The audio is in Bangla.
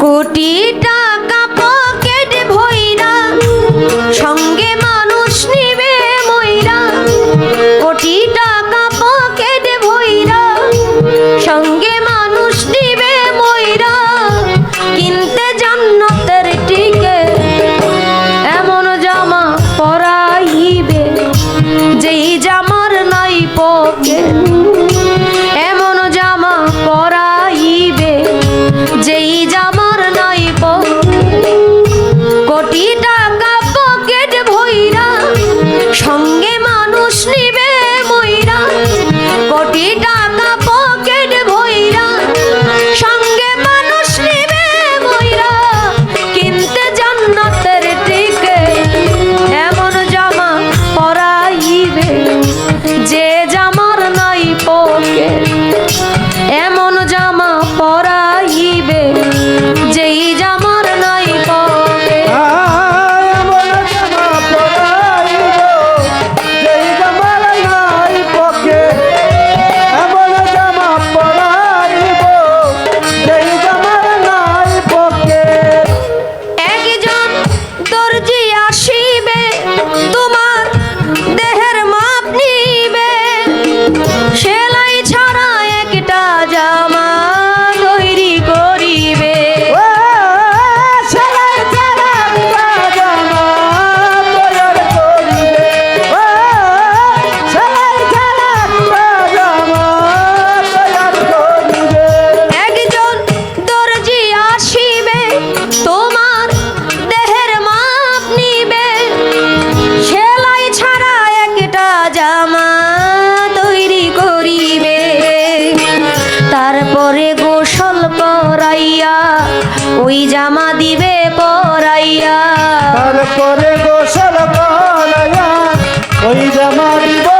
কোটি টাকা লইয়া ওই জামা দিবে পরাইয়া। তারপরে গোসল করাইয়া ওই জামা দিবে